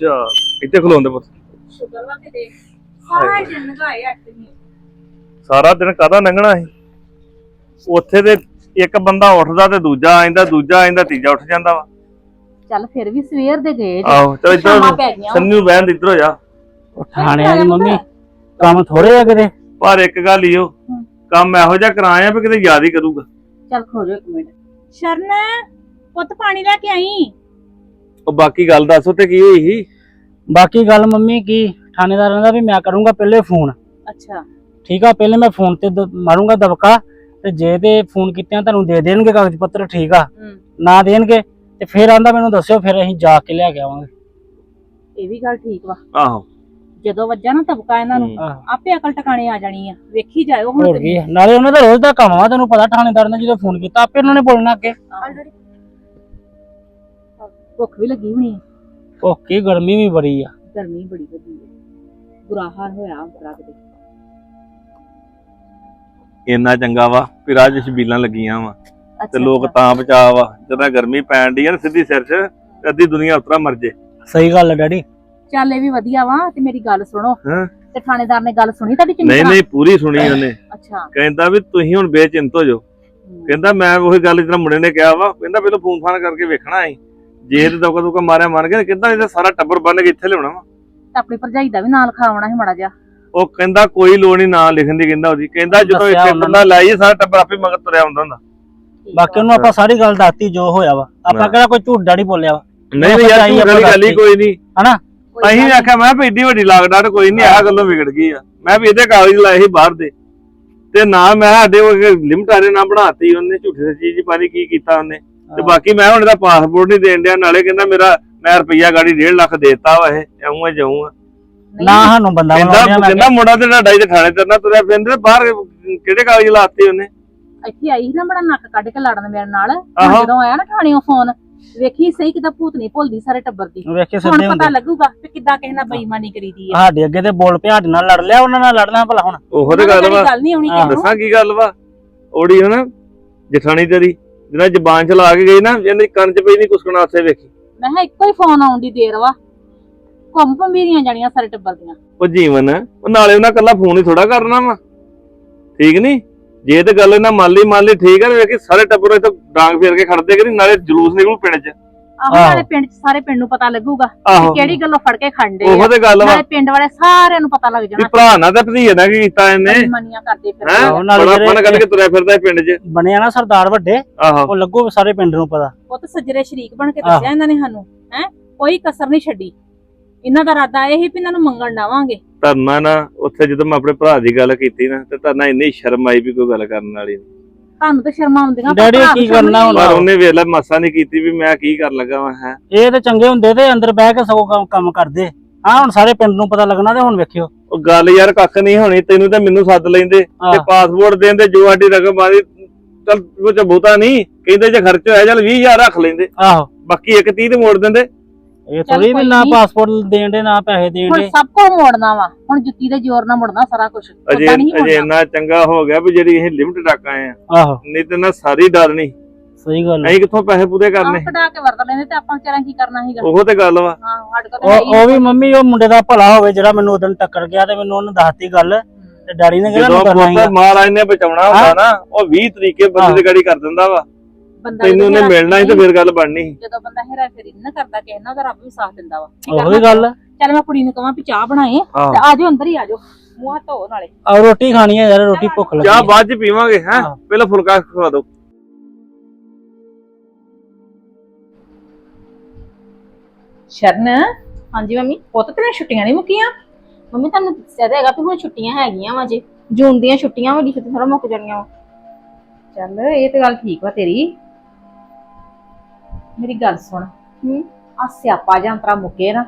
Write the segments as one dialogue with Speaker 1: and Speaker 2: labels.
Speaker 1: ਅੱਛਾ ਇੱਥੇ ਖਲੋਂਦੇ ਪੁੱਤ।
Speaker 2: ਸ਼ੁਕਰ ਵਾ ਕਿਤੇ। ਸਾਰਾ ਦਿਨ ਲਗਾਏ ਅੱਟ ਨਹੀਂ।
Speaker 1: ਸਾਰਾ ਦਿਨ ਕਾਹਦਾ ਲੰਘਣਾ ਸੀ? ਉੱਥੇ ਤੇ ਇੱਕ ਬੰਦਾ ਉੱਠਦਾ ਤੇ ਦੂਜਾ ਆਇਂਦਾ ਦੂਜਾ ਆਇਂਦਾ ਤੀਜਾ ਉੱਠ ਜਾਂਦਾ ਵਾ।
Speaker 2: ਚੱਲ ਫਿਰ ਵੀ ਸਵੇਰ ਦੇ ਗਏ ਜੀ।
Speaker 1: ਆਹੋ ਚਲ ਇੱਧਰ
Speaker 2: ਸ਼ਾਮਾਂ ਪੈ ਗਈਆਂ।
Speaker 1: ਸੰਨੂ ਬਹਿਣ ਦੇ ਇੱਧਰ ਹੋ ਜਾ।
Speaker 3: ਉਹ ਥਾਣਿਆਂ ਦੀ ਮੰਮੀ ਕੰਮ ਥੋੜੇ ਆ ਕਿਤੇ।
Speaker 1: ਪਰ ਇੱਕ ਗੱਲ ਈ ਓ ਕੰਮ ਇਹੋ ਜਿਹਾ ਕਰਾਇਆ ਵੀ ਕਿਤੇ ਯਾਦ ਹੀ ਕਰੂਗਾ।
Speaker 2: ਚੱਲ ਖੋ ਜਾ ਇੱਕ ਮਿੰਟ। ਸ਼ਰਨ ਪੁੱਤ ਪਾਣੀ ਲੈ ਕੇ ਆਈ।
Speaker 1: ਉਹ ਬਾਕੀ ਗੱਲ ਦੱਸ ਉੱਤੇ ਕੀ ਹੋਈ ਸੀ?
Speaker 3: ਬਾਕੀ ਗੱਲ ਮੰਮੀ ਕੀ ਥਾਣੇਦਾਰਾਂ ਦਾ ਵੀ ਮੈਂ ਕਰੂੰਗਾ ਪਹਿਲੇ ਫੋਨ।
Speaker 2: ਅੱਛਾ।
Speaker 3: ਠੀਕ ਆ ਪਹਿਲੇ ਮੈਂ ਫੋਨ ਤੇ ਦ- ਮਾਰੂੰਗਾ ਦਬਕਾ ਤੇ ਜੇ ਤੇ ਫੋਨ ਕੀਤਿਆਂ ਤੁਹਾਨੂੰ ਦੇ ਦੇਣਗੇ ਕਾਗਜ਼ ਪੱਤਰ ਠੀਕ ਆ।
Speaker 2: ਹੂੰ।
Speaker 3: ਨਾ ਦੇਣਗੇ ਤੇ ਫਿਰ ਆਂਦਾ ਮੈਨੂੰ ਦੱਸਿਓ ਫਿਰ ਅਸੀਂ ਜਾ ਕੇ ਲਿਆ ਕੇ ਆਵਾਂਗੇ।
Speaker 2: ਇਹ ਵੀ ਗੱਲ ਠੀਕ ਵਾ।
Speaker 1: ਆਹੋ।
Speaker 2: ਜਦੋਂ ਵੱਜਾ ਨਾ ਤਬਕਾ ਇਹਨਾਂ ਨੂੰ
Speaker 3: ਆਹ,
Speaker 2: ਆਪੇ ਅਕਲ ਟਿਕਾਣੇ ਆ ਜਾਣੀ ਆ। ਵੇਖੀ ਜਾਇਓ ਹੁਣ
Speaker 3: ਹੋਰ। ਨਾਲੇ ਉਹਨਾਂ ਦਾ ਰੋਜ਼ ਦਾ ਕੰਮ ਆ ਤੈਨੂੰ ਪਤਾ ਥਾਣੇਦਾਰ ਨੇ ਜਦੋਂ ਫੋਨ ਕੀਤਾ ਆਪੇ ਉਹਨਾਂ ਨੇ ਬੋਲਣਾ ਅੱਗੇ।
Speaker 2: ਭੁੱਖ ਵੀ ਲੱਗੀ ਹੋਣੀ ਆ।
Speaker 3: ਉਹ ਕੀ ਗਰਮੀ ਵੀ ਬੜੀ ਆ।
Speaker 2: ਗਰਮੀ ਬੜੀ ਵਧੀ ਹੈ ਬੁਰਾ ਹਾਲ ਹੋਇਆ ਅੰਤਰਾ ਕਿਤੇ
Speaker 1: ਇੰਨਾ ਚੰਗਾ ਵਾ ਵੀ ਰਾਜ ਛਬੀਲਾਂ ਲੱਗੀਆਂ ਵਾ। ਤੇ ਲੋਕ। ਤਾਂ ਬਚਾ ਵਾ। ਜਦੋਂ ਗਰਮੀ ਪੈਣ ਦੀ ਆ ਨਾ ਸਿੱਧੀ ਸਿਰ 'ਚ ਅੱਧੀ ਦੁਨੀਆ ਉਤਰਾ ਮਰ ਜੇ।
Speaker 3: ਸਹੀ ਗੱਲ ਹੈ ਡੈਡੀ।
Speaker 2: ਚੱਲ ਇਹ ਵੀ ਵਧੀਆ ਵਾ ਤੇ ਮੇਰੀ ਗੱਲ ਸੁਣੋ।
Speaker 1: ਹਾਂ।
Speaker 2: ਤੇ ਥਾਣੇਦਾਰ ਨੇ ਗੱਲ ਸੁਣੀ ਤੁਹਾਡੀ ਚੰਗੀ
Speaker 1: ਨਹੀਂ? ਨਹੀਂ ਪੂਰੀ ਸੁਣੀ ਉਹਨੇ।
Speaker 2: ਅੱਛਾ।
Speaker 1: ਕਹਿੰਦਾ ਵੀ ਤੁਸੀਂ ਹੁਣ ਬੇਚਿੰਤ ਹੋ ਜਾਓ।
Speaker 2: ਹੂੰ।
Speaker 1: ਕਹਿੰਦਾ ਮੈਂ ਉਹੀ ਗੱਲ ਜਿਹੜਾ ਮੁੰਡੇ ਨੇ ਕਿਹਾ ਵਾ। ਕਹਿੰਦਾ ਪਹਿਲਾਂ ਫੋਨ ਫਾਨ ਕਰਕੇ ਵੇਖਣਾ ਸੀ ਜੇ ਤੇ ਦੌਕਾ ਦੌਕਾ ਮਾਰਿਆ ਮਰ ਗਿਆ ਕਹਿੰਦਾ ਇਹਦਾ ਸਾਰਾ ਟੱਬਰ ਬੰਨ ਕੇ ਇੱਥੇ ਲਿਆਉਣਾ ਵਾ?
Speaker 2: ਤੇ ਆਪਣੀ ਭਰਜਾਈ ਦਾ ਵੀ ਨਾਂ ਲਿਖਾਉਣਾ ਸੀ ਮੜਾ ਜਿਹਾ।
Speaker 1: ਉਹ ਕਹਿੰਦਾ ਕੋਈ ਲੋੜ ਨਹੀਂ ਨਾਂ ਲਿਖਣ ਦੀ ਕਹਿੰਦਾ ਉਹਦੀ। ਕਹਿੰਦਾ ਜਦੋਂ
Speaker 3: ਦੱਸਿਆ
Speaker 1: ਇੱਥੇ
Speaker 3: ਉਹਨਾਂ
Speaker 1: ਬੰਦਾ ਲਾਈਏ ਸਾਰਾ ਟੱਬਰ ਆਪੇ ਮਗਰ ਤੁਰਿਆ ਹੁੰਦਾ ਹੁੰਦਾ।
Speaker 3: ਬਾਕੀ ਉਹਨੂੰ ਆਪਾਂ ਸਾਰੀ ਗੱਲ ਦੱਸਤੀ ਜੋ ਹੋਇਆ ਵਾ। ਆਪਾਂ। ਕਿਹੜਾ ਕੋਈ ਝੂਠ ਡੈਡੀ ਬੋਲਿਆ ਵਾ।
Speaker 1: ਨਹੀਂ ਨਹੀਂ ਯਾਰ ਵਾਲੀ
Speaker 3: ਆਪਾਂ
Speaker 1: ਗੱਲ ਹੀ ਕੋਈ ਨਹੀਂ।
Speaker 3: ਹਨਾ?
Speaker 1: ਅਸੀਂ
Speaker 2: ਗੱਲ
Speaker 1: ਆਖਿਆ ਮੈਂ ਵੀ ਏਡੀ ਵੱਡੀ ਲਾਗਡਾਟ ਕੋਈ ਨਹੀਂ ਆਹ ਗੱਲੋਂ ਵਿਗੜ ਗਈ ਆ। ਮੈਂ ਵੀ ਇਹਦੇ ਕਾਗਜ਼ ਲਾਏ ਸੀ ਬਾਹਰ ਦੇ। ਤੇ ਨਾ ਮੈਂ ਸਾਡੇ ਲਿਮਟ ਆਰੇ ਨਾ ਬਣਾਤੀ ਉਹਨੇ ਝੂਠੀ ਸੱਚੀ ਜੀ ਪਾਣੀ ਕੀ ਕੀਤਾ ਉਹਨੇ। ਤੇ ਬਾਕੀ ਮੈਂ ਹੁਣ ਇਹਦਾ ਪਾਸਪੋਰਟ ਨਹੀਂ ਦੇਣ ਡਿਆ ਨਾਲੇ ਕਹਿੰਦਾ ਮੇਰਾ ਮੈਂ ਰੁਪਈਆ ਗਾੜੀ 1.5 ਲੱਖ ਦੇਤਾ ਵਾ ਇਹ ਜਾਊਂ ਆ ਜਾਊਂ ਆ
Speaker 3: ਨਾ ਸਾਨੂੰ ਬੰਦਾ
Speaker 1: ਕਹਿੰਦਾ ਕਹਿੰਦਾ ਮੁੰਡਾ ਤੇ ਤੁਹਾਡਾ ਹੀ ਤੇ ਥਾਣੇ ਤੇ ਨਾ ਤੁਰਿਆ ਫਿਰਦੇ ਬਾਹਰ ਕਿਹੜੇ ਕਾਗਜ਼ ਲਾਤੇ ਉਹਨੇ?
Speaker 2: ਇੱਥੇ ਆਈ ਸੀ ਨਾ ਬੜਾ ਨੱਕ ਕੱਢ ਕੇ ਲੜਨ ਮੇਰੇ ਨਾਲ। ਹੁਣ। ਜਦੋਂ ਆਇਆ ਨਾ ਥਾਣਿਓਂ ਫੋਨ ਵੇਖੀ ਸਹੀ ਕਿਦਾਂ ਭੂਤ ਨਹੀਂ ਭੁੱਲਦੀ ਸਾਰੇ ਟੱਬਰ ਦੀ। ਹੁਣ ਪਤਾ ਲੱਗੂਗਾ ਕਿ ਕਿੱਦਾਂ ਕਿਸੇ ਨਾਲ ਬੇਈਮਾਨੀ ਕਰੀਦੀ ਆ।
Speaker 3: ਸਾਡੇ ਅੱਗੇ ਤੇ ਬੋਲ ਪਿਆ ਸਾਡੇ ਨਾਲ ਲੜ ਲਿਆ ਉਹਨਾਂ ਨਾਲ ਲੜਨਾ ਭਲਾ ਹੁਣ।
Speaker 1: ਉਹੋ ਤੇ ਗੱਲ ਵਾ।
Speaker 3: ਹਾਂ।
Speaker 1: ਦੱਸਾਂ ਕੀ ਗੱਲ ਵਾ? ਉਹੜੀ ਹਨਾ ਜਠਾਣੀ ਤੇਰੀ। ਜਿਹਨਾਂ ਜ਼ਬਾਨ ਚਲਾ ਕੇ ਗਈ ਨਾ ਇਹਨੇ ਕੰਨ 'ਚ ਪਈ ਨਹੀਂ ਕੁਸਕਣਾ ਉੱਥੇ ਵੇਖੀ।
Speaker 2: ਮੈਂ ਕਿਹਾ ਇੱਕੋ ਹੀ ਫੋਨ ਆਉਣ ਦੀ ਦੇਰ ਵਾ। ਘੁੰਮ ਭੰਬੀਰੀਆਂ ਜਾਣੀਆਂ ਸਾਰੇ ਟੱਬਰ ਦੀਆਂ।
Speaker 1: ਉਹ ਜੀਵਨ ਉਹ ਨਾਲੇ ਉਹਨਾਂ ਕੱਲਾ ਫੋਨ ਹੀ ਥੋੜਾ ਕਰਨਾ ਵਾ। ਠੀਕ ਨਹੀਂ ਜੇ ਤੇ ਗੱਲ ਇਹਨਾਂ ਮੰਨ ਲਈ ਮੰਨ ਲਈ ਠੀਕ ਆ ਤੇ ਵੇਖੀ ਸਾਰੇ ਟੱਬਰ ਇੱਥੇ ਡਾਂਗ ਫੇਰ ਕੇ ਖੜਦੇ ਕਿ ਨਹੀਂ ਨਾਲੇ ਜਲੂਸ ਨਿਕਲੂ ਪਿੰਡ 'ਚ।
Speaker 2: ਆਹੋ
Speaker 3: ਆਹੋ।
Speaker 2: ਨਾਲੇ ਪਿੰਡ ਚ ਸਾਰੇ ਪਿੰਡ ਨੂੰ ਪਤਾ ਲੱਗੂਗਾ ਕਿ
Speaker 1: ਆਹੋ।
Speaker 2: ਕਿਹੜੀ ਗੱਲੋਂ ਫੜ ਕੇ ਖੰਡੇ
Speaker 1: ਉਹੋ ਤੇ ਗੱਲ ਵਾ।
Speaker 2: ਨਾਲੇ ਪਿੰਡ ਵਾਲੇ ਸਾਰਿਆਂ ਨੂੰ ਪਤਾ ਲੱਗ
Speaker 1: ਵੀ
Speaker 2: ਜਾਣਾ
Speaker 1: ਭਰਾ ਨਾਲ ਤੇ ਭਤੀਜੇ ਨਾਲ ਕੀ ਕੀਤਾ ਇਹਨੇ।
Speaker 2: ਮਨੀਆਂ ਕਰਦੇ ਫਿਰ
Speaker 1: ਹੈ?
Speaker 3: ਆਹੋ, ਨਾਲੇ
Speaker 1: ਬੜਾ
Speaker 3: ਜਿਹੜੇ-
Speaker 1: ਫਨ ਕੱਢ ਕੇ ਤੁਰਿਆ ਫਿਰਦਾ ਇਹ ਪਿੰਡ 'ਚ।
Speaker 3: ਬਣਿਆ ਨਾ ਸਰਦਾਰ ਵੱਡੇ
Speaker 1: ਆਹੋ।
Speaker 3: ਉਹ ਲੱਗੂ ਸਾਰੇ ਪਿੰਡ ਨੂੰ ਪਤਾ।
Speaker 2: ਉਹ ਤਾਂ ਸੱਜਰੇ ਸ਼ਰੀਕ ਬਣ ਕੇ ਦੱਸਿਆ ਇਹਨਾਂ ਨੇ ਸਾਨੂੰ ਹੈ? ਕੋਈ ਕਸਰ ਨਹੀਂ ਛੱਡੀ। ਇਹਨਾਂ ਦਾ ਇਰਾਦਾ ਇਹ ਸੀ ਵੀ ਇਹਨਾਂ ਨੂੰ ਮੰਗਣ ਲਾਵਾਂਗੇ
Speaker 1: ਧਰਨਾ ਨਾ ਉੱਥੇ ਜਦੋਂ ਮੈਂ ਆਪਣੇ ਭਰਾ ਦੀ ਗੱਲ ਕੀਤੀ ਨਾ ਤੇ ਧਰਨਾ ਇੰਨੀ ਸ਼ਰਮ ਆਈ ਵੀ ਕੋਈ ਗੱਲ ਕਰਨ ਵਾਲੀ।
Speaker 2: ਤੁਹਾਨੂੰ ਤਾਂ ਸ਼ਰਮ ਆਉਂਦੀਆਂ
Speaker 3: ਡੈਡੀ ਕੀ ਕਰਨਾ ਹੁਣ?
Speaker 1: ਪਰ ਉਹਨੇ ਵੇਖ ਲੈ ਮਾਸਾ ਨਹੀਂ ਕੀਤੀ ਵੀ ਮੈਂ ਕੀ ਕਰਨ ਲੱਗਾ ਵਾਂ ਹੈ।
Speaker 3: ਇਹ ਤੇ ਚੰਗੇ ਹੁੰਦੇ ਤੇ ਅੰਦਰ ਬਹਿ ਕੇ ਸਗੋਂ ਕੰਮ- ਕੰਮ ਕਰਦੇ। ਹਾਂ ਹੁਣ ਸਾਰੇ ਪਿੰਡ ਨੂੰ ਪਤਾ ਲੱਗਣਾ ਤੇ ਹੁਣ ਵੇਖਿਓ।
Speaker 1: ਉਹ ਗੱਲ ਯਾਰ ਕੱਖ ਨਹੀਂ ਹੋਣੀ ਤੈਨੂੰ ਤਾਂ ਮੈਨੂੰ ਸੱਦ ਲੈਂਦੇ ਤੇ
Speaker 3: ਆਹ।
Speaker 1: ਪਾਸਪੋਰਟ ਦੇਂਦੇ ਜੋ ਸਾਡੀ ਰਕਮ ਆਦੀ ਚਲ ਉਹ ਚ ਬਹੁਤਾ ਨਹੀਂ ਕਹਿੰਦੇ ਜੇ ਖਰਚ ਹੋਇਆ ਚਲ 20000 ਰੱਖ ਲੈਂਦੇ।
Speaker 3: ਆਹੋ।
Speaker 1: ਬਾਕੀ ਇੱਕ 30 ਤੇ ਮੋੜ ਦਿੰਦੇ।
Speaker 3: ਇਹ
Speaker 2: ਚੱਲ
Speaker 3: ਥੋੜੀ ਵੀ
Speaker 2: ਕੋਈ
Speaker 3: ਨਾ
Speaker 2: ਨੀ।
Speaker 3: ਪਾਸਪੋਰਟ ਦੇਣ ਦੇ ਨਾ ਪੈਸੇ ਦੇਣ
Speaker 2: ਹੁਣ
Speaker 3: ਦੇ।
Speaker 2: ਸਭ ਕੁਝ ਮੋੜਨਾ ਵਾ। ਹੁਣ ਜੁੱਤੀ ਦੇ ਜ਼ੋਰ ਨਾਲ ਮੁੜਨਾ ਸਾਰਾ ਕੁਝ
Speaker 1: ਅਜੇ
Speaker 2: ਪਤਾ ਨਹੀਂ
Speaker 1: ਅਜੇ ਇੰਨਾ ਚੰਗਾ ਹੋ ਗਿਆ ਵੀ ਜਿਹੜੀ ਇਹ ਲਿਮਟ ਟੱਕ ਆਏ ਆ।
Speaker 3: ਆਹੋ।
Speaker 1: ਨਹੀਂ ਤੇ ਨਾ ਸਾਰੀ ਡਰ ਨਹੀਂ।
Speaker 3: ਸਹੀ ਗੱਲ ਹੈ।
Speaker 1: ਅਸੀਂ ਕਿੱਥੋਂ ਪੈਸੇ ਪੂਰੇ ਕਰਨੇ?
Speaker 2: ਆਹ ਕਢਾ ਕੇ ਵਰਤ ਲੈਂਦੇ ਤੇ ਆਪਾਂ ਵਿਚਾਰਾਂ ਕੀ ਕਰਨਾ ਸੀਗਾ?
Speaker 1: ਉਹੋ ਤੇ ਗੱਲ ਵਾ।
Speaker 2: ਹਾਂ ਸਾਡੇ ਕੋਲ ਤਾਂ ਹੈ
Speaker 3: ਉਹ ਉਹ ਵੀ ਮੰਮੀ ਉਹ ਮੁੰਡੇ ਦਾ ਭਲਾ ਹੋਵੇ ਜਿਹੜਾ ਮੈਨੂੰ ਉਦੋਂ ਟੱਕਰ ਗਿਆ ਤੇ ਮੈਨੂੰ ਉਹਨੇ ਦੱਸਤੀ ਗੱਲ। ਤੇ ਡੈਡੀ ਨੇ ਕਿਹਾ
Speaker 1: ਜਦੋਂ
Speaker 3: ਨੂੰ ਕਰਨਾ
Speaker 1: ਪੁੱਤ
Speaker 3: ਸੀਗਾ।
Speaker 1: ਮਹਾਰਾਜ ਨੇ ਬਚਾਉਣਾ ਹੁੰਦਾ ਨਾ ਉਹ 20 ਤਰੀਕੇ ਬੰਦੇ ਦੀ ਗਾੜੀ ਕਰ ਦਿੰਦਾ ਵਾ।
Speaker 2: ਬੰਦਾ
Speaker 1: ਤੈਨੂੰ ਉਹਨੇ ਮਿਲਣਾ ਸੀ ਤੇ ਫਿਰ ਗੱਲ ਬਣਨੀ ਸੀ।
Speaker 2: ਜਦੋਂ ਬੰਦਾ ਹੈਰਾ ਫੇਰੀ ਨਾ ਕਰਦਾ ਕਿਸੇ ਨਾਲ ਉਹਦਾ ਰੱਬ ਵੀ ਸਾਥ ਦਿੰਦਾ ਵਾ। ਕੀ
Speaker 3: ਉਹੀ
Speaker 2: ਕਰਨਾ?
Speaker 3: ਗੱਲ ਆ।
Speaker 2: ਚੱਲ ਮੈਂ ਕੁੜੀ ਨੂੰ ਕਹਾਂ ਵੀ ਚਾਹ ਬਣਾਏ
Speaker 1: ਆਹੋ।
Speaker 2: ਤੇ ਆ ਜਾਓ ਅੰਦਰ ਹੀ ਆ ਜਾਓ। ਮੂੰਹ ਹੱਥ ਧੋ ਨਾਲੇ।
Speaker 3: ਆ ਰੋਟੀ ਖਾਣੀ ਹੈ ਯਾਰ ਰੋਟੀ ਭੁੱਖ ਲੱਗੀ
Speaker 1: ਚਾਹ
Speaker 3: ਹੈ।
Speaker 1: ਬਾਅਦ ਚ ਪੀਵਾਂਗੇ ਹੈ?
Speaker 3: ਹਾਂ।
Speaker 1: ਪਹਿਲਾਂ ਫੁਲਕਾ ਖਵਾ ਦਿਓ
Speaker 2: ਸ਼ਰਨ? ਹਾਂਜੀ ਮੰਮੀ ਪੁੱਤ ਤੇਰੀਆਂ ਛੁੱਟੀਆਂ ਨਹੀਂ ਮੁੱਕੀਆਂ?
Speaker 4: ਮੰਮੀ ਤੁਹਾਨੂੰ ਦੱਸਿਆ ਤਾਂ ਹੈਗਾ ਵੀ ਹੁਣ ਛੁੱਟੀਆਂ ਹੈਗੀਆਂ ਵਾ ਜੇ। ਜੂਨ ਦੀਆਂ ਛੁੱਟੀਆਂ ਵੱਡੀ ਛੁੱਟੀ ਥੋੜਾ ਮੁੱਕ ਜਾਣੀਆਂ ਵਾ।
Speaker 2: ਚੱਲ ਇਹ ਤੇ ਗੱਲ ਠੀਕ ਵਾ ਤੇਰੀ। ਮੇਰੀ ਗੱਲ ਸੁਣ।
Speaker 4: ਹੂੰ।
Speaker 2: ਆ ਸਿਆਪਾ ਜਾਂ ਤਰਾ ਮੁੱਕੇ ਨਾ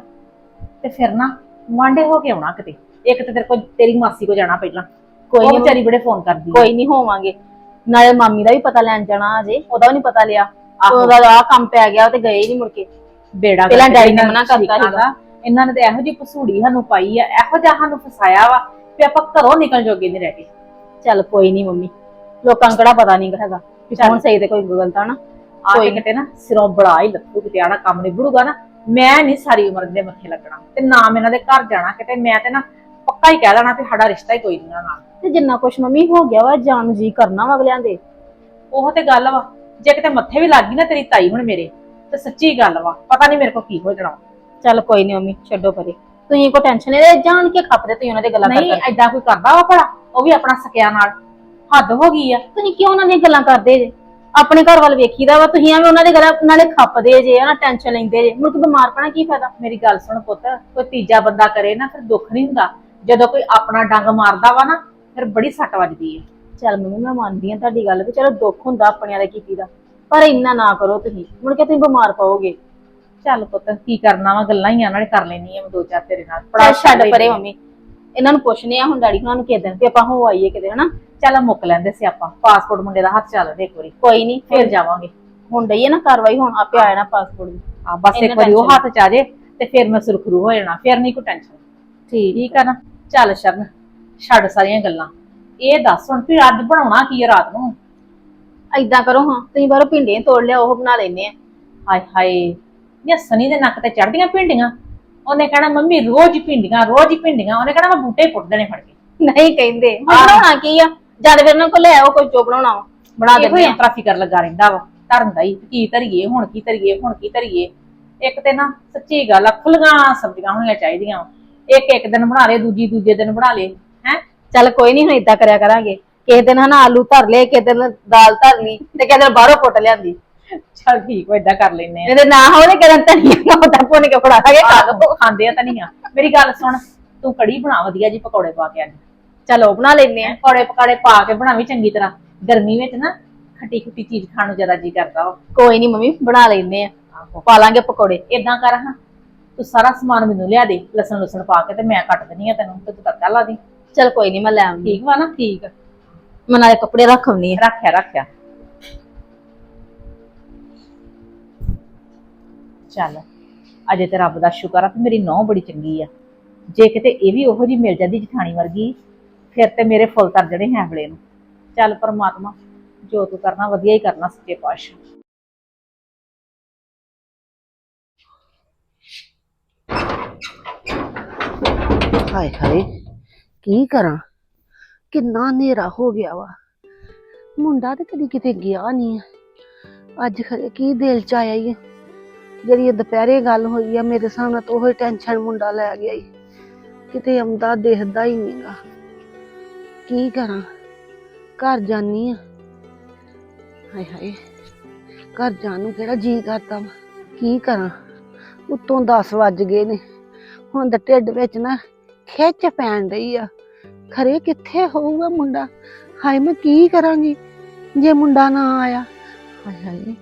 Speaker 2: ਤੇ ਫਿਰ ਨਾ ਵਾਂਡੇ ਹੋ ਕੇ ਆਉਣਾ ਕਿਤੇ। ਇੱਕ ਤੇ ਤੇਰੇ ਕੋਲ ਤੇਰੀ ਮਾਸੀ ਕੋ ਜਾਣਾ ਪਹਿਲਾਂ।
Speaker 4: ਕੋਈ ਨਹੀਂ
Speaker 2: ਵਿਚਾਰੀ ਬੜੇ ਫੋਨ ਕਰਦੀ ਆ।
Speaker 4: ਕੋਈ ਨਹੀਂ ਹੋਵਾਂਗੇ। ਨਾਲੇ ਮਾਮੀ ਦਾ ਵੀ ਪਤਾ ਲੈਣ ਜਾਣਾ ਅਜੇ ਉਹਦਾ ਵੀ ਨਹੀਂ ਪਤਾ ਲਿਆ।
Speaker 2: ਆਹੋ।
Speaker 4: ਉਹਦਾ ਆ ਕੰਮ ਪੈ ਗਿਆ ਉਹ ਤੇ ਗਏ ਨਹੀਂ ਮੁੜ ਕੇ।
Speaker 2: ਬੇੜਾ
Speaker 4: ਪਹਿਲਾਂ
Speaker 2: ਕਰਕੇ
Speaker 4: ਡੈਡੀ ਨੇ ਮਨਾ ਕਰਤਾ ਸੀਗਾ।
Speaker 2: ਇਹਨਾਂ ਨੇ ਤੇ ਇਹੋ ਜਿਹੀ ਪਸੂੜੀ ਸਾਨੂੰ ਪਾਈ ਆ ਇਹੋ ਜਿਹਾ ਸਾਨੂੰ ਫਸਾਇਆ ਵਾ ਵੀ ਆਪਾਂ ਘਰੋਂ ਨਿਕਲ ਜੋਗੇ ਨਹੀਂ ਰਹਿ ਗਏ
Speaker 4: ਚੱਲ ਕੋਈ ਨਹੀਂ ਮੰਮੀ ਲੋਕਾਂ ਨੂੰ ਕਿਹੜਾ ਪਤਾ ਨਹੀਂ ਹੈਗਾ। ਵੀ
Speaker 2: ਚੱਲ।
Speaker 4: ਕੌਣ ਸਹੀ ਤੇ ਕੋਈ ਗਲਤ ਆ ਨਾ।
Speaker 2: ਆ ਕੇ। ਕਿਤੇ ਨਾ ਸਿਰੋਂ ਬੜਾ ਹੀ ਲੱਥੂ ਕਿਤੇ ਆਣਾ ਕੰਮ ਨਿਬੜੂਗਾ ਨਾ ਮੈਂ ਨਹੀਂ ਸਾਰੀ ਉਮਰ ਦੇ ਮੱਥੇ ਲੱਗਣਾ। ਤੇ ਨਾ ਮੈਂ ਇਹਨਾਂ ਦੇ ਘਰ ਜਾਣਾ ਕਿਤੇ ਮੈਂ ਤੇ ਨਾ ਪੱਕਾ ਹੀ ਕਹਿ ਦੇਣਾ ਵੀ ਸਾਡਾ ਰਿਸ਼ਤਾ ਹੀ ਕੋਈ ਨਹੀਂ ਨਾਲ।
Speaker 4: ਤੇ ਜਿੰਨਾ ਕੁਛ ਮੰਮੀ ਹੋ ਗਿਆ ਵਾ ਜਾਨ ਜੀ ਕਰਨਾ ਵਾ ਅਗਲਿਆਂ ਦੇ।
Speaker 2: ਉਹ ਤੇ ਗੱਲ ਵਾ ਜੇ ਕਿਤੇ ਮੱਥੇ ਵੀ ਲੱਗ ਗਈ ਨਾ ਤੇਰੀ ਤਾਈ ਹੁਣ ਮੇਰੇ ਤੇ ਸੱਚੀ ਗੱਲ ਵਾ ਪਤਾ ਨਹੀਂ ਮੇਰੇ ਕੋ ਕੀ ਹੋ ਜਾਣਾ।
Speaker 4: ਚੱਲ ਕੋਈ ਨਹੀਂ ਮੰਮੀ ਛੱਡੋ ਪਰੇ। ਤੁਸੀਂ ਕੋ ਟੈਨਸ਼ਨ ਇਹਦੇ ਜਾਣ ਕੇ ਖੱਪਦੇ ਤੁਸੀਂ ਉਹਨਾਂ ਦੇ ਗੱਲਾਂ ਕਰ
Speaker 2: ਨਹੀਂ ਐਦਾਂ ਕੋਈ ਕਰਦਾ ਵਾ ਭਲਾ ਉਹ ਵੀ ਆਪਣਾ ਸਕਿਆ ਨਾਲ। ਹੱਦ ਹੋ ਗਈ ਆ।
Speaker 4: ਤੁਸੀਂ ਕਿਉਂ ਉਹਨਾਂ ਦੀਆਂ ਗੱਲਾਂ ਕਰਦੇ ਜੇ? ਆਪਣੇ ਘਰ ਵੱਲ ਵੇਖੀਦਾ ਵਾ ਤੁਸੀਂ ਐਵੇਂ ਉਹਨਾਂ ਦੇ ਗੱਲਾਂ ਨਾਲੇ ਖੱਪਦੇ ਜੇ ਉਹਨਾਂ ਟੈਨਸ਼ਨ ਲੈਂਦੇ ਜੇ। ਮੁੜ ਕੇ ਬਿਮਾਰ ਪੈਣਾ ਕੀ ਫਾਇਦਾ?
Speaker 2: ਮੇਰੀ ਗੱਲ ਸੁਣ ਪੁੱਤ ਕੋਈ ਤੀਜਾ ਬੰਦਾ ਕਰੇ ਨਾ ਫਿਰ ਦੁੱਖ ਨਹੀਂ ਹੁੰਦਾ। ਜਦੋਂ ਕੋਈ ਆਪਣਾ ਡੰਗ ਮਾਰਦਾ ਵਾ ਨਾ ਫਿਰ ਬੜੀ ਸੱਟ ਵੱਜਦੀ ਹੈ
Speaker 4: ਚੱਲ ਮੰਮੀ ਮੈਂ ਮੰਨਦੀ ਆ ਤੁਹਾਡੀ ਗੱਲ ਵੀ ਚਲੋ ਦੁੱਖ ਹੁੰਦਾ ਆਪਣਿਆਂ ਦੇ ਕੀਤੀ ਦਾ। ਪਰ ਇੰਨਾ ਨਾ ਕਰੋ ਤੁਸੀਂ। ਮੁੜ ਕੇ ਤੁਸੀਂ ਬਿਮਾਰ ਪਾਓਗੇ
Speaker 2: ਚੱਲ ਪੁੱਤ ਕੀ ਕਰਨਾ ਵਾ ਗੱਲਾਂ ਹੀ ਆ ਨਾਲੇ ਕਰ ਲੈਣੀ ਆ ਮੈਂ ਦੋ ਚਾਰ ਤੇਰੇ ਨਾਲ।
Speaker 4: ਚੱਲ ਛੱਡ ਪਰੇ। ਮੰਮੀ। ਇਹਨਾਂ ਨੂੰ ਪੁੱਛਨੇ ਆ ਹੁਣ ਡੈਡੀ ਹੁਣਾਂ ਨੂੰ ਕਿਸ ਦਿਨ ਵੀ ਆਪਾਂ ਹੋ ਆਈਏ ਕਿਤੇ ਹਨਾ?
Speaker 2: ਚੱਲ ਮੁੱਕ ਲੈਂਦੇ ਸੀ ਆਪਾਂ। ਪਾਸਪੋਰਟ ਮੁੰਡੇ ਦਾ ਹੱਥ ਚੱਲਦੇ ਇੱਕ ਵਾਰੀ।
Speaker 4: ਕੋਈ ਨਹੀਂ
Speaker 2: ਫੇਰ ਜਾਵਾਂਗੇ।
Speaker 4: ਹੁਣ ਡਈ ਹੈ ਨਾ ਕਾਰਵਾਈ ਹੁਣ ਆਪੇ ਆ ਜਾਣਾ ਪਾਸਪੋਰਟ ਦੀ।
Speaker 2: ਆ ਬਸ ਇੱਕ ਵਾਰੀ ਉਹ ਹੱਥ ਚ ਆ ਜੇ ਤੇ ਫਿਰ ਮੈਂ ਸੁਰਖਰੂ ਹੋ ਜਾਣਾ। ਫਿਰ ਨਹੀਂ ਕੋਈ ਟੈਨਸ਼ਨ
Speaker 4: ਠੀਕ।
Speaker 2: ਠੀਕ ਆ ਨਾ? ਚੱਲ ਸ਼ਰਨ ਛੱਡ ਸਾਰੀਆਂ ਗੱਲਾਂ। ਇਹ ਦੱਸ ਹੁਣ ਵੀ ਅੱਜ ਬਣਾਉਣਾ ਕੀ ਆ ਰਾਤ ਨੂੰ?
Speaker 4: ਐਦਾਂ ਕਰੋ ਹਾਂ ਤੁਸੀਂ ਬਾਹਰੋਂ ਭਿੰਡੀਆਂ ਤੋੜ ਲਿਆ ਉਹ ਬਣਾ ਲੈਨੇ ਆ।
Speaker 2: ਹਾਏ ਹਾਏ ਇਹ ਸਨੀ ਦੇ ਨੱਕ ਤੇ ਚੜਦੀਆਂ ਭਿੰਡੀਆਂ? ਉਹਨੇ ਕਹਿਣਾ ਮੰਮੀ ਰੋਜ਼ ਹੀ ਭਿੰਡੀਆਂ ਰੋਜ਼ ਹੀ ਭਿੰਡੀਆਂ। ਉਹਨੇ ਕਹਿਣਾ ਮੈਂ ਬੂਟੇ ਪੁੱਟ ਦੇਣੇ ਫੜ ਕੇ।
Speaker 4: ਨਹੀਂ ਕਹਿੰਦੇ। ਹੁਣ ਬਣਾਉਣਾ ਕੀ ਆ? ਜਦ ਫਿਰ ਉਹਨਾਂ ਕੋਲ ਲੈ ਆਓ ਕੋਈ ਜੋ ਬਣਾਉਣਾ ਵਾ ਬਣਾ
Speaker 2: ਇਹੋ
Speaker 4: ਦਿੰਦੇ
Speaker 2: ਹੀ
Speaker 4: ਆ।
Speaker 2: ਅੰਤਰਾ ਫਿਕਰ ਲੱਗਾ ਰਹਿੰਦਾ ਵਾ। ਧਰਨ ਦਾ ਹੀ ਕੀ ਧਰੀਏ ਹੁਣ ਕੀ ਧਰੀਏ ਹੁਣ ਕੀ ਧਰੀਏ। ਇੱਕ ਤੇ ਨਾ ਸੱਚੀ ਗੱਲ ਆ ਖੁੱਲੀਆਂ ਸਬਜ਼ੀਆਂ ਹੋਣੀਆਂ ਚਾਹੀਦੀਆਂ ਵਾ। ਇੱਕ ਇੱਕ ਦਿਨ ਬਣਾ ਲੇ ਦੂਜੀ ਦੂਜੇ ਦਿਨ ਬਣਾ ਲੇ ਹੈ?
Speaker 4: ਚੱਲ ਕੋਈ ਨਹੀਂ ਹੁਣ ਏਦਾਂ ਕਰਿਆ ਕਰਾਂਗੇ। ਕਿਸੇ ਦਿਨ ਹਨਾ ਆਲੂ ਧਰ ਲਏ ਕਿਸੇ ਦਿਨ ਦਾਲ ਧਰ ਲਈ ਤੇ ਕਿਸੇ ਦਿਨ ਬਾਹਰੋਂ ਪੁੱਟ ਲਿਆਂਦੀ।
Speaker 2: ਚਲ ਠੀਕ ਵਾ ਏਦਾਂ ਕਰ ਲੈਨੇ ਆ।
Speaker 4: ਇਹਦੇ ਨਾ ਹੋਵੇ ਕਰਨ ਧਨੀਆ ਉਹਦਾ ਪੁੰਨ ਕੇ ਫੜਾ ਲਾਂਗੇ ਖਾ ਲਓ।
Speaker 2: ਖਾਂਦੇ ਆ ਤਾਂ ਨਹੀਂ ਆ ਮੇਰੀ ਗੱਲ ਸੁਣ ਤੂੰ ਕੜੀ ਬਣਾ ਵਧੀਆ ਜੀ ਪਕੌੜੇ ਪਾ ਕੇ ਅੱਜ।
Speaker 4: ਚੱਲ ਉਹ ਬਣਾ ਲੈਨੇ ਆ।
Speaker 2: ਪਕੌੜੇ ਪਕਾੜੇ ਪਾ ਕੇ ਬਣਾਵੀਂ ਚੰਗੀ ਤਰ੍ਹਾਂ। ਗਰਮੀ ਵਿੱਚ ਨਾ ਖੱਟੀ ਖੁੱਟੀ ਚੀਜ਼ ਖਾਣ ਨੂੰ ਜ਼ਿਆਦਾ ਜੀ ਕਰਦਾ ਵਾ।
Speaker 4: ਕੋਈ ਨਹੀਂ ਮੰਮੀ ਬਣਾ ਲੈਨੇ ਆ। ਪਾ ਲਾਂਗੇ ਪਕੌੜੇ।
Speaker 2: ਏਦਾਂ ਕਰ ਹਾਂ ਤੂੰ ਸਾਰਾ ਸਮਾਨ ਮੈਨੂੰ ਲਿਆ ਦੇ ਲਸਣ ਲੁਸਣ ਪਾ ਕੇ ਤੇ ਮੈਂ ਕੱਟ ਦਿੰਨੀ ਆ ਤੈਨੂੰ ਤੇ ਤੂੰ ਤੜਕਾ ਲਾ ਦੀ।
Speaker 4: ਚੱਲ ਕੋਈ ਨਹੀਂ ਮੈਂ ਲੈ ਆਉਂਦੀ।
Speaker 2: ਠੀਕ ਵਾ ਨਾ? ਠੀਕ
Speaker 4: ਮੈਂ ਨਾਲੇ ਕੱਪੜੇ ਰੱਖ ਆਉਂਦੀ ਆ।
Speaker 2: ਰੱਖਿਆ ਰੱਖਿਆ। ਚੱਲ, ਅਜੇ ਤੇ ਰੱਬ ਦਾ ਸ਼ੁਕਰ ਆ ਕਿ ਮੇਰੀ ਨੌ ਬੜੀ ਚੰਗੀ ਆ। ਜੇ ਕਿਤੇ ਇਹ ਵੀ ਉਹੋ ਜੀ ਮਿਲ ਜਾਂਦੀ ਜਠਾਣੀ ਵਰਗੀ, ਫਿਰ ਤੇ ਮੇਰੇ ਫੁੱਲ ਤਰ ਹੈ ਹੈਂਬਲੇ ਨੂੰ। ਚੱਲ ਪਰਮਾਤਮਾ, ਜੋ ਤੂੰ ਕਰਨਾ ਵਧੀਆ ਹੀ ਕਰਨਾ ਸੱਚੇ ਪਾਤਸ਼ਾਹ।
Speaker 5: ਹਾਏ ਹਾਏ, ਕੀ ਕਰਾਂ? ਕਿੰਨਾ ਹਨੇਰਾ ਹੋ ਗਿਆ ਵਾ। ਮੁੰਡਾ ਤੇ ਕਦੀ ਕਿਤੇ ਗਿਆ ਨਹੀਂ ਅੱਜ ਖਰੇ ਕੀ ਦਿਲ ਚ ਆਇਆ ਈ ਜਿਹੜੀ ਇਹ ਦੁਪਹਿਰੇ ਗੱਲ ਹੋਈ ਆ, ਮੇਰੇ ਸਾਹਮਣੇ ਤਾਂ ਉਹ ਟੈਨਸ਼ਨ ਮੁੰਡਾ ਲੈ ਗਿਆ ਈ। ਕਿਤੇ ਆਉਂਦਾ ਦਿਖਦਾ ਹੀ ਨਹੀਂਗਾ ਕੀ ਕਰਾਂ? ਘਰ ਜਾਨੀ ਆ। ਹਾਏ ਹਾਏ, ਘਰ ਜਾਣ ਨੂੰ ਕਿਹੜਾ ਜੀ ਕਰਦਾ ਵਾ? ਕੀ ਕਰਾਂ? ਉਤੋਂ 10 ਵੱਜ ਗਏ ਨੇ। ਹੁਣ ਤਾਂ ਢਿੱਡ ਵਿੱਚ ਨਾ ਖਿੱਚ ਪੈਣ ਰਹੀ ਆ। ਖਰੇ ਕਿੱਥੇ ਹੋਊਗਾ ਮੁੰਡਾ? ਹਾਏ ਮੈਂ ਕੀ ਕਰਾਂਗੀ? ਜੇ ਮੁੰਡਾ ਨਾ ਆਇਆ। ਹਾਏ ਹਾਏ।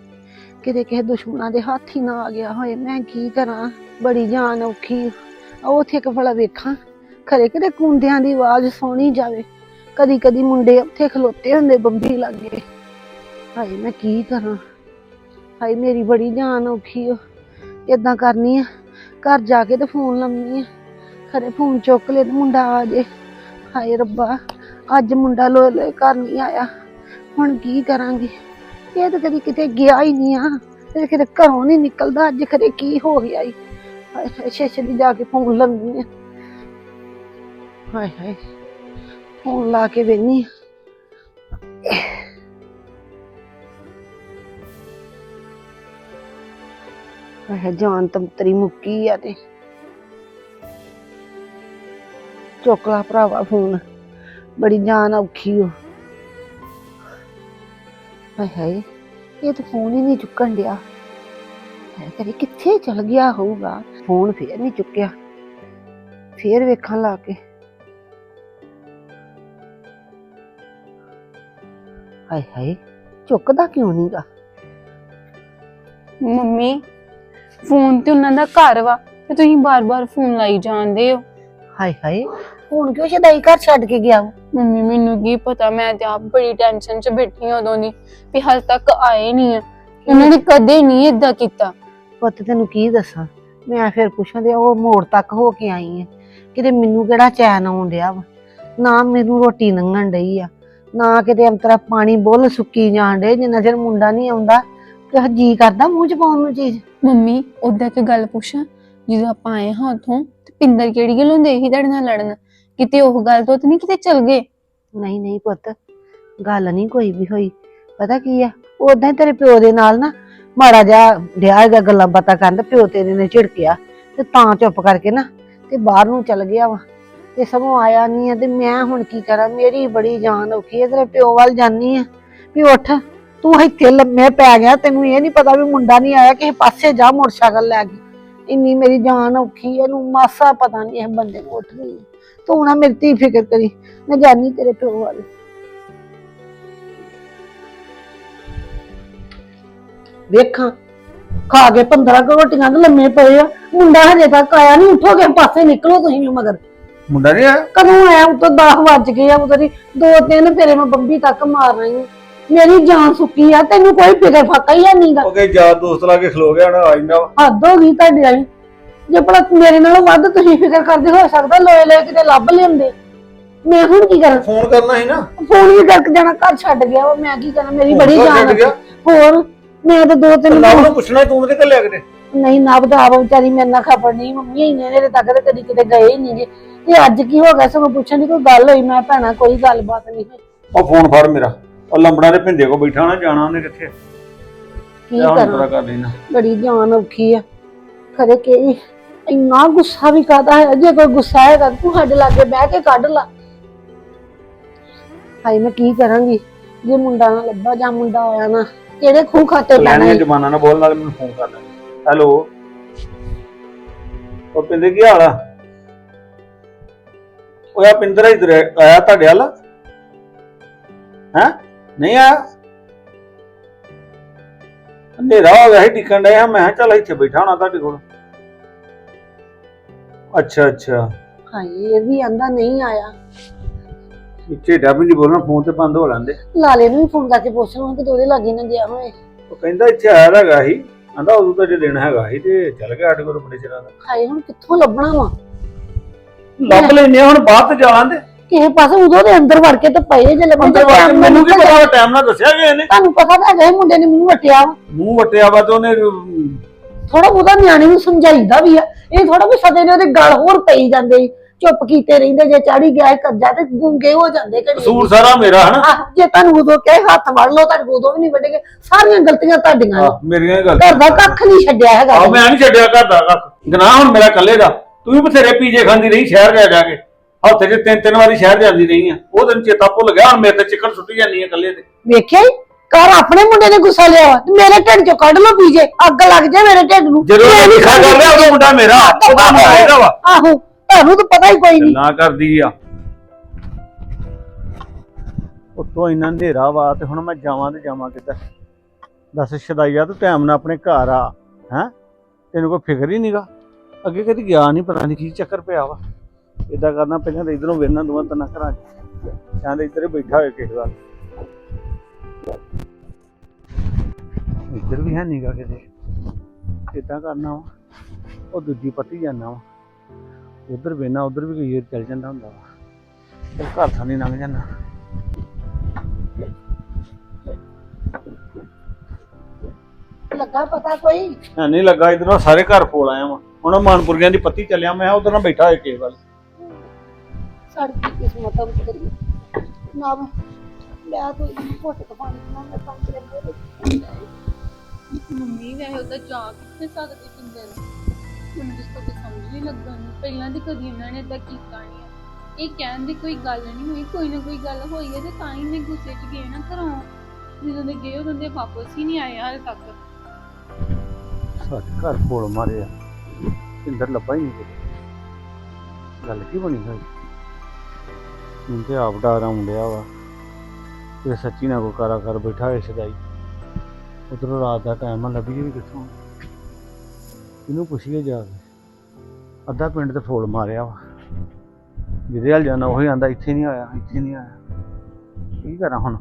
Speaker 5: ਕਿਤੇ ਕਿਸੇ ਦੁਸ਼ਮਣਾਂ ਦੇ ਹੱਥ ਹੀ ਨਾ ਆ ਗਿਆ ਹੋਏ, ਮੈਂ ਕੀ ਕਰਾਂ? ਬੜੀ ਜਾਨ ਔਖੀ ਆ। ਉਥੇ ਇੱਕ ਫਲਾ ਵੇਖਾਂ, ਖਰੇ ਕਿਤੇ ਕੁੰਦਿਆਂ ਦੀ ਆਵਾਜ਼ ਸੁਣੀ ਜਾਵੇ। ਕਦੀ ਕਦੀ ਮੁੰਡੇ ਉੱਥੇ ਖਲੋਤੇ ਹੁੰਦੇ ਬੰਬੀ ਲੱਗੇ। ਹਾਏ, ਮੈਂ ਕੀ ਕਰਾਂ? ਹਾਏ, ਮੇਰੀ ਬੜੀ ਜਾਨ ਔਖੀ ਆ। ਇਦਾਂ ਕਰਨੀ ਆ, ਘਰ ਜਾ ਕੇ ਤੇ ਫੋਨ ਲਾਉਣੀ ਆ। ਖਰੇ ਫੋਨ ਚੁੱਕ ਲੈ ਤੇ ਮੁੰਡਾ ਆ ਜੇ। ਹਾਏ ਰੱਬਾ, ਅੱਜ ਮੁੰਡਾ ਲੋ ਲੈ ਘਰ ਨਹੀਂ ਆਇਆ। ਹੁਣ ਕੀ ਕਰਾਂਗੀ? ਇਹ ਤਾਂ ਕਦੀ ਕਿਤੇ ਗਿਆ ਹੀ ਨਹੀਂ ਆ। ਤੇ ਕਿਤੇ ਘਰੋਂ ਨਹੀਂ ਨਿਕਲਦਾ। ਅੱਜ ਖਰੇ ਕੀ ਹੋ ਗਿਆ ਈ? ਹਾਏ ਸ਼ੇਸ਼ੇ ਦੀ ਜਾ ਕੇ ਫੋਨ ਲਾਉਣੀ ਆ। ਹਾਏ ਹਾਏ ਫੋਨ ਲਾ ਕੇ ਵੇਨੀ ਹਾਏ ਜਾਨ ਤੰਤਰੀ ਮੁੱਕੀ ਆ ਤੇ। ਚੁੱਕ ਭਰਾਵਾ ਫੋਨ ਬੜੀ ਜਾਨ ਔਖੀ ਹੋ ਹਾਏ ਹਾਏ ਇਹ ਤਾਂ ਫੋਨ ਹੀ ਨਹੀਂ ਚੁੱਕਣ ਡਿਆ। ਹੈ ਕਰੇ ਕਿੱਥੇ ਚਲ ਗਿਆ ਹੋਊਗਾ? ਫੋਨ ਫੇਰ ਨਹੀਂ ਚੁੱਕਿਆ। ਫੇਰ ਵੇਖਣ ਲਾ ਕੇ। ਹਾਏ ਹਾਏ ਚੁੱਕਦਾ ਕਿਉਂ ਨਹੀਂਗਾ
Speaker 6: ਮੰਮੀ ਫੋਨ ਤੇ ਉਹਨਾਂ ਦਾ ਘਰ ਵਾ ਤੇ ਤੁਸੀਂ ਬਾਰ-ਬਾਰ ਫੋਨ ਲਾਈ ਜਾਂਦੇ ਹੋ।
Speaker 5: ਹਾਏ ਹਾਏ ਹੁਣ ਕਿਉਂ ਸ਼ਦਾਈ ਘਰ ਛੱਡ ਕੇ ਗਿਆ ਵਾ?
Speaker 6: ਮੰਮੀ ਮੈਨੂੰ ਕੀ ਪਤਾ? ਮੈਂ ਤੇ ਆਪ ਬੜੀ ਟੈਨਸ਼ਨ 'ਚ ਬੈਠੀ ਹਾਂ ਉਦੋਂ ਦੀ ਵੀ ਹਾਲ ਤੱਕ ਆਏ ਨਹੀਂ ਆ। ਉਹਨਾਂ ਨੇ ਕਦੇ ਨਹੀਂ ਇਦਾਂ ਕੀਤਾ।
Speaker 5: ਪੁੱਤ ਤੈਨੂੰ ਕੀ ਦੱਸਾਂ? ਮੈਂ ਫਿਰ ਪੁੱਛਾਂ ਤੇ ਉਹ ਮੋੜ ਤੱਕ ਹੋ ਕੇ ਆਈ ਐ ਕਿਤੇ ਮੈਨੂੰ ਕਿਹੜਾ ਚੈਨ ਆਉਣ ਡਿਆ ਵਾ? ਨਾ ਮੈਨੂੰ ਰੋਟੀ ਲੰਘਣ ਡਈ ਆ। ਨਾ ਕਿਤੇ ਅੰਤਰਾ ਪਾਣੀ ਬੁੱਲ ਸੁੱਕੀ ਜਾਣ ਡੇ ਜਿੰਨਾ ਚਿਰ ਮੁੰਡਾ ਨਹੀਂ ਆਉਂਦਾ ਤੇ ਜੀ ਕਰਦਾ ਮੂੰਹ ਚ ਪਾਉਣ ਨੂੰ ਚੀਜ਼।
Speaker 6: ਮੰਮੀ ਉਹਦਾ ਇੱਕ ਗੱਲ ਪੁੱਛਾਂ। ਜਦੋਂ ਆਪਾਂ ਆਏ ਹਾਂ ਉਥੋਂ ਤੇ ਪਿੰਦਰ ਕਿਹੜੀ ਗੱਲੋਂ ਦੇ ਹੀ ਤੁਹਾਡੇ ਨਾਲ ਲੜਨ? ਕਿਤੇ ਉਹ ਗੱਲ ਤੋਂ ਤਾਂ ਨਹੀਂ ਕਿਤੇ ਚਲ ਗਏ?
Speaker 5: ਨਹੀਂ ਨਹੀਂ ਪੁੱਤ, ਗੱਲ ਨਹੀਂ ਕੋਈ ਵੀ ਹੋਈ। ਪਤਾ ਕੀ ਆ ਉਦਾਂ ਹੀ ਤੇਰੇ ਪਿਓ ਦੇ ਨਾਲ ਨਾ ਮਾੜਾ ਜਿਹਾ ਡਿਆ ਹੈਗਾ ਗੱਲਾਂ ਬਾਤਾਂ ਕਰਨ ਪਿਓ ਤੇਰੇ ਨੇ ਝਿੜਕਿਆ। ਤੇ ਤਾਂ ਚੁੱਪ ਕਰਕੇ ਨਾ ਤੇ ਬਾਹਰ ਨੂੰ ਚਲ ਗਿਆ ਵਾ। ਤੇ ਸਭੋਂ ਆਇਆ ਨਹੀਂ ਆ ਤੇ ਮੈਂ ਹੁਣ ਕੀ ਕਰਾਂ? ਮੇਰੀ ਬੜੀ ਜਾਨ ਔਖੀ ਹੈ ਤੇਰੇ ਪਿਓ ਵੱਲ ਜਾਨੀ ਆ। ਵੀ ਉੱਠ, ਤੂੰ ਇੱਥੇ ਲੰਮੇ ਪੈ ਗਿਆ, ਤੈਨੂੰ ਇਹ ਨਹੀਂ ਪਤਾ ਵੀ ਮੁੰਡਾ ਨਹੀਂ ਆਇਆ, ਕਿਸੇ ਪਾਸੇ ਜਾ ਮੋਟਰਸਾਈਕਲ ਲੈ ਕੇ। ਇੰਨੀ ਮੇਰੀ ਜਾਨ ਔਖੀ ਇਹਨੂੰ ਮਾਸਾ ਪਤਾ ਨਹੀਂ ਇਹ ਬੰਦੇ ਨੂੰ ਉੱਠ ਗਈ। ਤੂੰ ਨਾ ਮੇਰੀ ਧੀ ਫਿਕਰ ਕਰੀ ਮੈਂ ਜਾਨੀ ਤੇਰੇ ਪਿਓ ਵੱਲ। ਵੇਖਾਂ ਖਾ ਕੇ 15 ਕੁ ਰੋਟੀਆਂ ਤੇ ਲੰਮੇ ਪਏ ਆ ਮੁੰਡਾ ਹਜੇ ਤੱਕ ਆਇਆ ਨਹੀਂ ਉੱਠੋਗੇ ਪਾਸੇ ਨਿਕਲੋ ਤੁਸੀਂ ਵੀ ਮਗਰ।
Speaker 7: ਮੁੰਡਾ ਨਹੀਂ ਆਇਆ?
Speaker 5: ਕਦੋਂ ਆਇਆ? ਉਤੋਂ 10 ਵੱਜ ਗਏ ਆ ਉਤਰੀ ਦੋ ਤਿੰਨ ਫੇਰੇ ਮੈਂ ਬੰਬੀ ਤੱਕ ਮਾਰ ਰਹੀ ਹਾਂ ਮੇਰੀ ਜਾਨ ਸੁੱਕੀ ਆ ਤੈਨੂੰ ਕੋਈ ਫਿਕਰ ਫਾਕਾ ਹੀ ਨਹੀਂਗਾ
Speaker 7: ਉਹ ਕਹੇ ਯਾਰ ਦੋਸਤ ਲਾ ਕੇ ਖਲੋ ਗਿਆ ਨਾ ਆ ਜਾਂਦਾ ਵਾ।
Speaker 5: ਹੱਦ ਹੋ ਗਈ ਤੁਹਾਡੀ ਵਾਲੀ ਜੇ ਭਲਾ ਮੇਰੇ ਨਾਲੋਂ ਵੱਧ ਤੁਸੀਂ ਫਿਕਰ ਕਰਦੇ ਹੋ ਸਕਦਾ ਲੋਏ ਲੋਏ ਕਿਤੇ ਲੱਭ ਲਿਆਉਂਦੇ। ਮੈਂ ਹੁਣ ਕੀ ਕਰਾਂ?
Speaker 7: ਫੋਨ ਕਰਨਾ ਸੀ ਨਾ।
Speaker 5: ਫੋਨ ਵੀ ਕਰਕੇ ਜਾਣਾ ਘਰ ਛੱਡ ਗਿਆ ਵਾ ਮੈਂ ਕੀ ਕਰਾਂ? ਮੇਰੀ ਬੜੀ ਜਾਨ
Speaker 7: ਗਿਆ?
Speaker 5: ਹੋਰ ਮੈਂ ਤਾਂ ਦੋ ਤਿੰਨ
Speaker 7: ਲਵ ਨੂੰ ਪੁੱਛਣਾ ਤੂੰ ਤੇ ਕੱਲਿਆ ਕਿਤੇ?
Speaker 5: ਨਹੀਂ ਨਾ ਬਤਾ ਆਪ ਵਿਚਾਰੀ ਮੇਰੇ ਨਾਲ ਖਬਰ ਨਹੀਂ ਮੰਮੀ ਇੰਨੇ ਨੇਰੇ ਤੱਕ ਤੇ ਕਦੀ ਕਿਤੇ ਗਏ ਹੀ ਨਹੀਂ ਜੀ ਤੇ ਅੱਜ ਕੀ ਹੋ ਗਿਆ? ਸਗੋਂ ਪੁੱਛਣ ਦੀ ਕੋਈ ਗੱਲ ਹੋਈ ਮੈਂ ਭੈਣਾ ਕੋਈ ਗੱਲਬਾਤ ਨਹੀਂ ਹੋਈ।
Speaker 7: ਉਹ ਫੋਨ ਫੜ ਮੇਰਾ। ਉਹ ਲੰਬੜਾ ਦੇ ਭਿੰਦੇ ਕੋ ਬੈਠਾ ਨਾ ਜਾਣਾ ਉਹਨੇ ਕਿੱਥੇ?
Speaker 5: ਕੀ ਕਰਾਂ?
Speaker 7: ਪਤਾ ਕਰ ਲੈਣਾ
Speaker 5: ਬੜੀ ਜਾਨ ਔਖੀ ਆ। ਖਰੇ ਕਿ ਇੰਨਾ ਗੁੱਸਾ ਵੀ ਕਾਦਾ ਹੈ? ਜੇ ਕੋਈ ਗੁੱਸਾ ਹੈਗਾ ਤਾਂ ਤੂੰ ਸਾਡੇ ਲਾਗੇ ਬਹਿ ਕੇ ਕੱਢ ਲਾ। ਹਾਏ ਮੈਂ ਕੀ ਕਰਾਂਗੀ? ਜੇ ਮੁੰਡਾ ਨਾ ਲੱਭਾ ਜਾਂ ਮੁੰਡਾ ਆਇਆ ਨਾ ਕਿਹੜੇ ਖੂਹ ਖਾਤੇ ਪੈਣਾ
Speaker 7: ਲੈਣੇ? ਜਮਾਨਾ ਨਾ ਬੋਲ ਨਾਲ ਮੈਨੂੰ ਫੋਨ ਕਰ ਲੈ। ਹੈਲੋ? ਉਹ ਪਿੰਦੇ ਕੀ ਹਾਲ ਆ? ਉਹ ਆ ਪਿੰਦਰ ਇਧਰ ਆਇਆ ਤੁਹਾਡੇ ਵੱਲ? ਹੈ? ਨਹੀਂ ਆਇਆ? ਹਨੇਰਾ ਹੋ ਗਿਆ ਸੀ ਟਿਕਣ ਡਿਆ ਮੈਂ ਕਿਹਾ ਚੱਲ ਇੱਥੇ ਬੈਠਾ ਹੋਣਾ ਤੁਹਾਡੇ ਕੋਲ। ਅੱਛਾ ਅੱਛਾ।
Speaker 5: ਹਾਏ ਇਹ ਵੀ ਆਂਦਾ ਨਹੀਂ ਆਇਆ।
Speaker 7: ਇੱਥੇ ਡੱਬ ਨਹੀਂ ਬੋਲਣਾ ਫੋਨ ਤੇ ਬੰਦ ਹੋ ਲੈਂਦੇ
Speaker 5: ਲਾਲੇ ਨੂੰ ਵੀ ਫੋਨ ਕਰਕੇ ਪੁੱਛ ਲਵਾਂ ਕਿ ਉਹਦੇ ਲਾਗੇ ਨਾ ਗਿਆ ਹੋਏ
Speaker 7: ਉਹ ਕਹਿੰਦਾ ਇੱਥੇ ਆਇਆ ਹੈਗਾ ਸੀ। ਕਹਿੰਦਾ ਉਦੋਂ ਤਾਂ ਜੇ ਦਿਨ ਹੈਗਾ ਸੀ ਤੇ ਚੱਲ ਗਿਆ ਸਾਡੇ ਕੋਲ ਬੜੇ ਚਿਰਾਂ ਦਾ।
Speaker 5: ਹਾਏ ਹੁਣ ਕਿੱਥੋਂ ਲੱਭਣਾ ਵਾ?
Speaker 7: ਲੱਭ ਲੈਨੇ ਹੁਣ ਬਾਹਰ ਤੇ ਜਾਣ ਦੇ
Speaker 5: ਕਿਸੇ ਪਾਸੇ ਉਦੋਂ ਦੇ ਅੰਦਰ ਵੜ ਕੇ ਤੇ ਪਏ ਜੇ ਲੱਭੇ
Speaker 7: ਅੰਦਰ ਵੜ ਕੇ ਮੈਨੂੰ ਕੀ ਪਤਾ ਟਾਈਮ ਨਾਲ ਦੱਸਿਆ ਗਿਆ ਇਹਨੇ
Speaker 5: ਤੁਹਾਨੂੰ ਪਤਾ ਤਾਂ ਹੈਗਾ ਇਹ ਮੁੰਡੇ ਨੇ ਮੂੰਹ ਵਟਿਆ
Speaker 7: ਮੂੰਹ ਵਟਿਆ ਵਾ ਤੇ ਉਹਨੇ
Speaker 5: ਥੋੜਾ ਬਹੁਤਾ ਨਿਆਣੇ ਨੂੰ ਸਮਝਾਈਦਾ ਵੀ ਆ। ਇਹ ਥੋੜਾ ਵੀ ਸਦੇ ਨੇ ਉਹਦੇ ਗਲ ਹੋਰ ਪਈ ਜਾਂਦੇ ਈ। ਚੁੱਪ ਕੀਤੇ ਰਹਿੰਦੇ ਜੇ ਚਾੜੀ ਗਿਆ ਇਹ ਕਰਜ਼ਾ ਤੇ ਗੁੰਗੇ ਹੋ ਜਾਂਦੇ ਘੜੀ
Speaker 7: ਕਸੂਰ ਸਾਰਾ ਮੇਰਾ ਹਨਾ?
Speaker 5: ਆਹ, ਜੇ ਤੁਹਾਨੂੰ ਉਦੋਂ ਕਹੇ ਹੱਥ ਵੜ ਲਓ ਤੁਹਾਨੂੰ ਉਦੋਂ ਵੀ ਨਹੀਂ ਵੱਡੇਗੇ ਸਾਰੀਆਂ ਗਲਤੀਆਂ ਤੁਹਾਡੀਆਂ ਨੇ।
Speaker 7: ਮੇਰੀਆਂ ਹੀ
Speaker 5: ਘਰ ਦਾ ਕੱਖ ਨਹੀਂ ਛੱਡਿਆ ਹੈਗਾ।
Speaker 7: ਆਹ ਮੈਂ ਨਹੀਂ ਛੱਡਿਆ ਘਰ ਦਾ ਕੱਖ। ਗਨਾਹ ਹੁਣ ਮੇਰਾ ਇਕੱਲੇ ਦਾ। ਤੂੰ ਵੀ ਬਥੇਰੇ ਪੀਜੇ ਖਾਂਦੀ ਰਹੀ ਸ਼ਹਿਰ ਜਾ ਜਾ ਕੇ। ਹਫ਼ਤੇ 'ਚ ਤਿੰਨ ਤਿੰਨ ਵਾਰੀ ਸ਼ਹਿਰ ਜਾਂਦੀ ਰਹੀ ਆ। ਉਹ ਦਿਨ ਚੇਤਾ ਭੁੱਲ ਗਿਆ ਹੁਣ ਮੇਰੇ ਤੇ ਚਿਕਨ ਸੁੱਟੀ ਜਾਂਦੀ ਆ ਇਕੱਲੇ ਤੇ।
Speaker 5: ਵੇਖਿਆ ਈ? ਘਰ ਆਪਣੇ ਮੁੰਡੇ ਨੇ ਗੁੱਸਾ ਲਿਆ ਵਾ ਤੇ ਮੇਰੇ ਢਿੱਡ ਚੋਂ ਕੱਢ ਲਓ ਪੀਜੇ ਅੱਗ ਲੱਗ ਜਾ ਮੇਰੇ ਢਿੱਡ ਨੂੰ।
Speaker 7: ਜਦੋਂ
Speaker 5: ਮੈਂ
Speaker 7: ਲਿਖਾ ਕਰ ਰਿਹਾ ਉਦੋਂ ਮੁੰਡਾ ਮੇਰਾ ਉਹਦਾ ਮੁੰਡਾ ਇਹਦਾ ਵਾ।
Speaker 5: ਆਹੋ ਤੁਹਾਨੂੰ ਤਾਂ ਪਤਾ ਹੀ ਕੋਈ ਨਹੀਂ।
Speaker 7: ਗੱਲਾਂ ਕਰਦੀ ਆ। ਉੱਤੋਂ ਇੰਨਾ ਹਨੇਰਾ ਵਾ ਤੇ ਹੁਣ ਮੈਂ ਜਾਵਾਂ ਤੇ ਜਾਵਾਂ ਕਿੱਧਰ ਦੱਸ ਸ਼ਦਾਈਆ ਤੂੰ ਟਾਈਮ ਨਾਲ ਆਪਣੇ ਘਰ ਆ ਹੈ? ਤੈਨੂੰ ਕੋਈ ਫਿਕਰ ਹੀ ਨਹੀਂਗਾ ਅੱਗੇ ਕਦੀ ਗਿਆ ਨਹੀਂ ਪਤਾ ਨਹੀਂ ਕੀ ਚੱਕਰ ਪਿਆ ਵਾ। ਇਦਾਂ ਕਰਨਾ ਪਹਿਲਾਂ ਤਾਂ ਇਧਰੋਂ ਵੇਰਨਾ ਦੋਵਾਂ ਤਿੰਨਾਂ ਘਰਾਂ 'ਚ। ਕਹਿੰਦੇ ਇੱਧਰ ਬੈਠਾ ਹੋਏ ਕਿਸੇ ਦਾ। ਇੱਧਰ ਵੀ ਹੈ ਨਹੀਂਗਾ ਕਿਤੇ। ਇਦਾਂ ਕਰਨਾ ਵਾ? ਉਹ ਦੂਜੀ ਪੱਟੀ ਜਾਣਾ ਵਾ। ਉਧਰ ਵੇਨਾ ਉਧਰ ਵੀ ਕੋਈ ਚੱਲ ਜਾਂਦਾ ਹੁੰਦਾ ਵਾ। ਤੇ ਘਰ ਥਾਣੀ ਲੰਘ ਜਾਂਦਾ
Speaker 5: ਲੱਗਾ ਪਤਾ ਕੋਈ?
Speaker 7: ਐ ਨਹੀਂ ਲੱਗਾ। ਇਧਰੋਂ ਸਾਰੇ ਘਰ ਫੋਲ ਆਇਆ ਵਾ। ਹੁਣ ਉਹ ਮਾਨਪੁਰੀਆਂ ਦੀ ਪੱਤੀ ਚੱਲਿਆ ਮੈਂ ਉਧਰ ਨਾਲ ਬੈਠਾ ਹੋਇਆ ਕਿਸੇ ਵੱਲ
Speaker 5: ਸਾਡੀ ਕਿਸਮਤ ਨੂੰ ਕਰੀ ਨਾ ਮੈਂ ਕੋਈ ਘੁੱਟ ਕੇ ਪਾਣੀ ਨਾ ਮੈਂ ਤਾਂ ਤੇਰੇ ਮੂਹਰੇ
Speaker 6: ਮੰਮੀ, ਵੈਸੇ ਉਹਦਾ ਜਾ ਕਿੱਥੇ ਸਕਦੀ ਪਿੰਦਰ ਮੈਨੂੰ ਜਿਸ ਤੋਂ ਕੁਝ ਸਮਝ ਨਹੀਂ ਲੱਗਾ ਨੂੰ ਪਹਿਲਾਂ ਤੇ ਕਦੀ ਇਹਨਾਂ ਨੇ ਏਦਾਂ ਕੀਤਾ ਨਹੀਂ ਇਹ ਕਹਿਣ ਦੀ ਕੋਈ ਗੱਲ ਨਹੀਂ ਹੋਈ, ਕੋਈ ਨਾ ਕੋਈ ਗੱਲ ਹੋਈ ਹੈ ਤੇ ਤਾਂ ਹੀ ਨੇ ਗੁੱਸੇ 'ਚ ਗਏ ਨਾ ਘਰੋਂ। ਜਦੋਂ ਦੇ ਗਏ ਉਦੋਂ ਦੇ ਵਾਪਸ ਹੀ ਨਹੀਂ ਆਏ ਹਾਲੇ ਤੱਕ।
Speaker 7: ਸਾਡੇ ਘਰ ਫੋਲ ਮਾਰੇ ਆ। ਲੱਭਾ ਹੀ ਨਹੀਂ ਕਿਤੇ। ਗੱਲ ਕੀ ਬਣੀ ਹੋਈ? ਹੁਣ ਤੇ ਆਪ ਡਰ ਆਉਣ ਡਿਆ ਵਾ। ਤੇ ਸੱਚੀ ਨਾ ਕੋ ਕਾਰਾ ਕਰ ਬੈਠਾ ਹੋਇਆ ਸਦਾਈ। ਉਧਰੋਂ ਰਾਤ ਦਾ ਟਾਈਮ ਆ ਲੱਭੀਏ ਵੀ ਕਿੱਥੋਂ? ਇਹਨੂੰ ਪੁੱਛੀਏ ਜਾ ਕੇ। ਅੱਧਾ ਪਿੰਡ ਤੇ ਫੋਲ ਮਾਰਿਆ ਵਾ। ਜਿਹਦੇ ਹਾਲ ਜਾਣਾ, ਉਹੀ ਆਂਦਾ, ਇੱਥੇ ਨਹੀਂ ਆਇਆ, ਇੱਥੇ ਨਹੀਂ ਆਇਆ। ਕੀ ਕਰਾਂ ਹੁਣ?